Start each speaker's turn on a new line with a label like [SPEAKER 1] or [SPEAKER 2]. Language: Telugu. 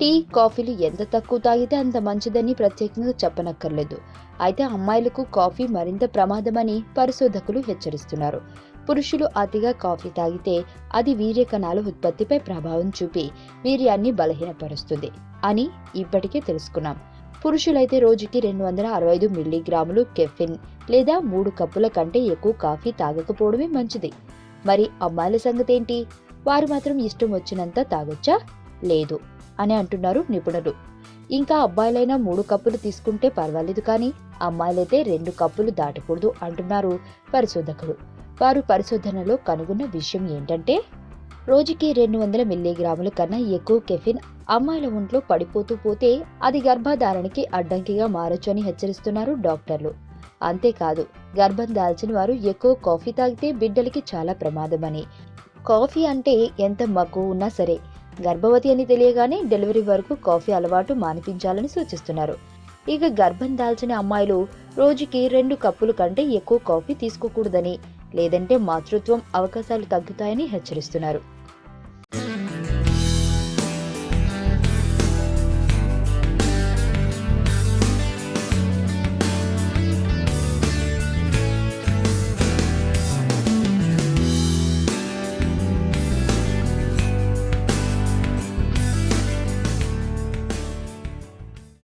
[SPEAKER 1] టీ కాఫీలు ఎంత తక్కువ తాగితే అంత మంచిదని ప్రత్యేకంగా చెప్పనక్కర్లేదు. అయితే అమ్మాయిలకు కాఫీ మరింత ప్రమాదమని పరిశోధకులు హెచ్చరిస్తున్నారు. పురుషులు అతిగా కాఫీ తాగితే అది వీర్య కణాల ఉత్పత్తిపై ప్రభావం చూపి వీర్యాన్ని బలహీనపరుస్తుంది అని ఇప్పటికే తెలుసుకున్నాం. పురుషులైతే రోజుకి రెండు వందల అరవై ఐదు మిల్లీగ్రాములు కెఫిన్ లేదా మూడు కప్పుల కంటే ఎక్కువ కాఫీ తాగకపోవడమే మంచిది. మరి అమ్మాయిల సంగతేంటి? వారు మాత్రం ఇష్టం వచ్చినంత తాగొచ్చా? లేదు. అని అంటున్నారు నిపుణులు. ఇంకా అబ్బాయిలైనా మూడు కప్పులు తీసుకుంటే పర్వాలేదు కానీ అమ్మాయిలైతే రెండు కప్పులు దాటకూడదు అంటున్నారు పరిశోధకులు. వారు పరిశోధనలో కనుగొన్న విషయం ఏంటంటే రోజుకి రెండు వందల మిల్లీగ్రాముల కన్నా ఎక్కువ కెఫిన్ అమ్మాయిల ఒంట్లో పడిపోతూ పోతే అది గర్భధారణకి అడ్డంకిగా మారొచ్చు అని హెచ్చరిస్తున్నారు డాక్టర్లు. అంతేకాదు గర్భం దాల్చిన వారు ఎక్కువ కాఫీ తాగితే బిడ్డలకి చాలా ప్రమాదమని. కాఫీ అంటే ఎంత మక్కువ ఉన్నా సరే గర్భవతి అని తెలియగానే డెలివరీ వరకు కాఫీ అలవాటు మానిపించాలని సూచిస్తున్నారు. ఇక గర్భం దాల్చిన అమ్మాయిలు రోజుకి రెండు కప్పుల కంటే ఎక్కువ కాఫీ తీసుకోకూడదని లేదంటే మాతృత్వం అవకాశాలు తగ్గుతాయని హెచ్చరిస్తున్నారు.